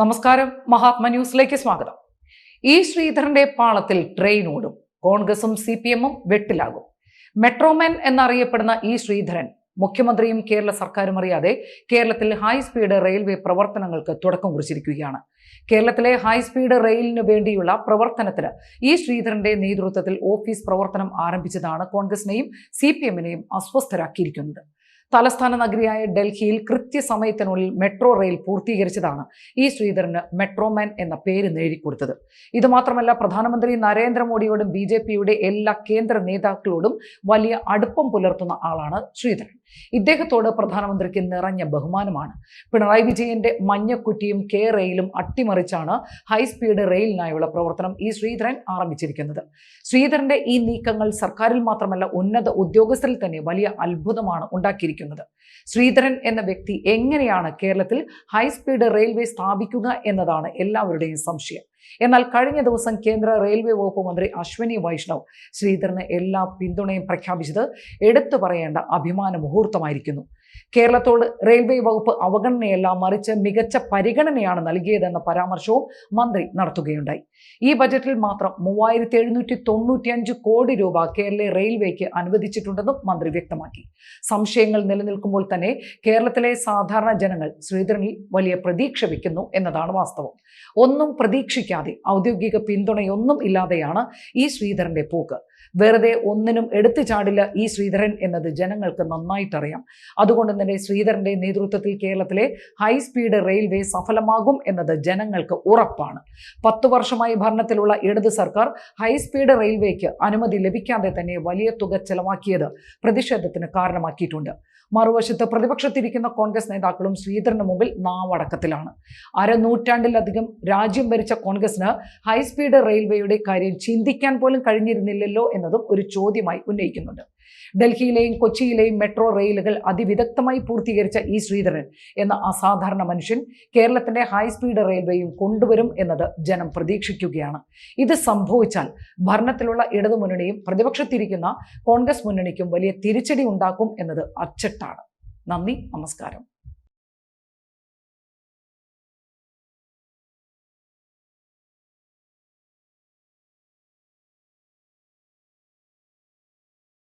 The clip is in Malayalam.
നമസ്കാരം മഹാത്മ ന്യൂസിലേക്ക് സ്വാഗതം. ഈ ശ്രീധരന്റെ പാളത്തിൽ ട്രെയിൻ ഓടും. കോൺഗ്രസും സി പി എമ്മും വെട്ടിലാകും. മെട്രോമാൻ എന്നറിയപ്പെടുന്ന ഈ ശ്രീധരൻ മുഖ്യമന്ത്രിയും കേരള സർക്കാരും അറിയാതെ കേരളത്തിൽ ഹൈ സ്പീഡ് റെയിൽവേ പ്രവർത്തനങ്ങൾക്ക് തുടക്കം കുറിച്ചിരിക്കുകയാണ്. കേരളത്തിലെ ഹൈ സ്പീഡ് റെയിലിന് വേണ്ടിയുള്ള പ്രവർത്തനത്തിന് ഈ ശ്രീധരന്റെ നേതൃത്വത്തിൽ ഓഫീസ് പ്രവർത്തനം ആരംഭിച്ചതാണ് കോൺഗ്രസിനെയും സി പി എമ്മിനെയും അസ്വസ്ഥരാക്കിയിരിക്കുന്നത്. തലസ്ഥാന നഗരിയായ ഡൽഹിയിൽ കൃത്യസമയത്തിനുള്ളിൽ മെട്രോ റെയിൽ പൂർത്തീകരിച്ചതാണ് ഈ ശ്രീധരന് മെട്രോമാൻ എന്ന പേര് നേടിക്കൊടുത്തത്. ഇത് മാത്രമല്ല പ്രധാനമന്ത്രി നരേന്ദ്രമോദിയോടും ബി ജെ പിയുടെ എല്ലാ കേന്ദ്ര നേതാക്കളോടും വലിയ അടുപ്പം പുലർത്തുന്ന ആളാണ് ശ്രീധരൻ. ഇദ്ദേഹത്തോട് പ്രധാനമന്ത്രിക്ക് നിറഞ്ഞ ബഹുമാനമാണ്. പിണറായി വിജയന്റെ മഞ്ഞക്കുറ്റിയും കെ റെയിലും അട്ടിമറിച്ചാണ് ഹൈസ്പീഡ് റെയിലിനായുള്ള പ്രവർത്തനം ഈ ശ്രീധരൻ ആരംഭിച്ചിരിക്കുന്നത്. ശ്രീധരന്റെ ഈ നീക്കങ്ങൾ സർക്കാരിൽ മാത്രമല്ല ഉന്നത ഉദ്യോഗസ്ഥരിൽ തന്നെ വലിയ അത്ഭുതമാണ് ഉണ്ടാക്കിയിരിക്കുന്നത്. ശ്രീധരൻ എന്ന വ്യക്തി എങ്ങനെയാണ് കേരളത്തിൽ ഹൈസ്പീഡ് റെയിൽവേ സ്ഥാപിക്കുക എന്നതാണ് എല്ലാവരുടെയും സംശയം. എന്നാൽ കഴിഞ്ഞ ദിവസം കേന്ദ്ര റെയിൽവേ വകുപ്പ് മന്ത്രി അശ്വനി വൈഷ്ണവ് ശ്രീധരന് എല്ലാ പിന്തുണയും പ്രഖ്യാപിച്ചത് എടുത്തു പറയേണ്ട അഭിമാന മുഹൂർത്തമായിരിക്കുന്നു. കേരളത്തോട് റെയിൽവേ വകുപ്പ് അവഗണനയല്ല മറിച്ച് മികച്ച പരിഗണനയാണ് നൽകിയതെന്ന പരാമർശവും മന്ത്രി നടത്തുകയുണ്ടായി. ഈ ബജറ്റിൽ മാത്രം മൂവായിരത്തി എഴുന്നൂറ്റി തൊണ്ണൂറ്റിയഞ്ച് കോടി രൂപ കേരള റെയിൽവേക്ക് അനുവദിച്ചിട്ടുണ്ടെന്നും മന്ത്രി വ്യക്തമാക്കി. സംശയങ്ങൾ നിലനിൽക്കുമ്പോൾ തന്നെ കേരളത്തിലെ സാധാരണ ജനങ്ങൾ ശ്രീധരനിൽ വലിയ പ്രതീക്ഷ വയ്ക്കുന്നു എന്നതാണ് വാസ്തവം. ഒന്നും പ്രതീക്ഷിക്കാതെ ഔദ്യോഗിക പിന്തുണയൊന്നും ഇല്ലാതെയാണ് ഈ ശ്രീധരന്റെ പോക്ക്. വെറുതെ ഒന്നിനും എടുത്തു ചാടില്ല ഈ ശ്രീധരൻ എന്നത് ജനങ്ങൾക്ക് നന്നായിട്ടറിയാം. അതുകൊണ്ട് തന്നെ ശ്രീധരന്റെ നേതൃത്വത്തിൽ കേരളത്തിലെ ഹൈസ്പീഡ് റെയിൽവേ സഫലമാകും എന്നത് ജനങ്ങൾക്ക് ഉറപ്പാണ്. പത്തു വർഷമായി ഭരണത്തിലുള്ള ഇടത് സർക്കാർ ഹൈസ്പീഡ് റെയിൽവേക്ക് അനുമതി ലഭിക്കാതെ തന്നെ വലിയ തുക ചെലവാക്കിയത് പ്രതിഷേധത്തിന് കാരണമാക്കിയിട്ടുണ്ട്. മറുവശത്ത് പ്രതിപക്ഷത്തിരിക്കുന്ന കോൺഗ്രസ് നേതാക്കളും ശ്രീധരന് മുമ്പിൽ നാവടക്കത്തിലാണ്. അരനൂറ്റാണ്ടിലധികം രാജ്യം ഭരിച്ച കോൺഗ്രസിന് ഹൈസ്പീഡ് റെയിൽവേയുടെ കാര്യം ചിന്തിക്കാൻ പോലും കഴിഞ്ഞിരുന്നില്ലല്ലോ എന്നതും ഒരു ചോദ്യമായി ഉന്നയിക്കുന്നുണ്ട്. ഡൽഹിയിലെയും കൊച്ചിയിലെയും മെട്രോ റെയിലുകൾ അതിവിദഗ്ധമായി പൂർത്തീകരിച്ച ഈ ശ്രീധരൻ എന്ന അസാധാരണ മനുഷ്യൻ കേരളത്തിന്റെ ഹൈസ്പീഡ് റെയിൽവേയും കൊണ്ടുവരും എന്നത് ജനം പ്രതീക്ഷിക്കുകയാണ്. ഇത് സംഭവിച്ചാൽ ഭരണത്തിലുള്ള ഇടതുമുന്നണിയും പ്രതിപക്ഷത്തിരിക്കുന്ന കോൺഗ്രസ് മുന്നണിക്കും വലിയ തിരിച്ചടി ഉണ്ടാക്കും എന്നത് അച്ചട്ടാണ്. നന്ദി നമസ്കാരം.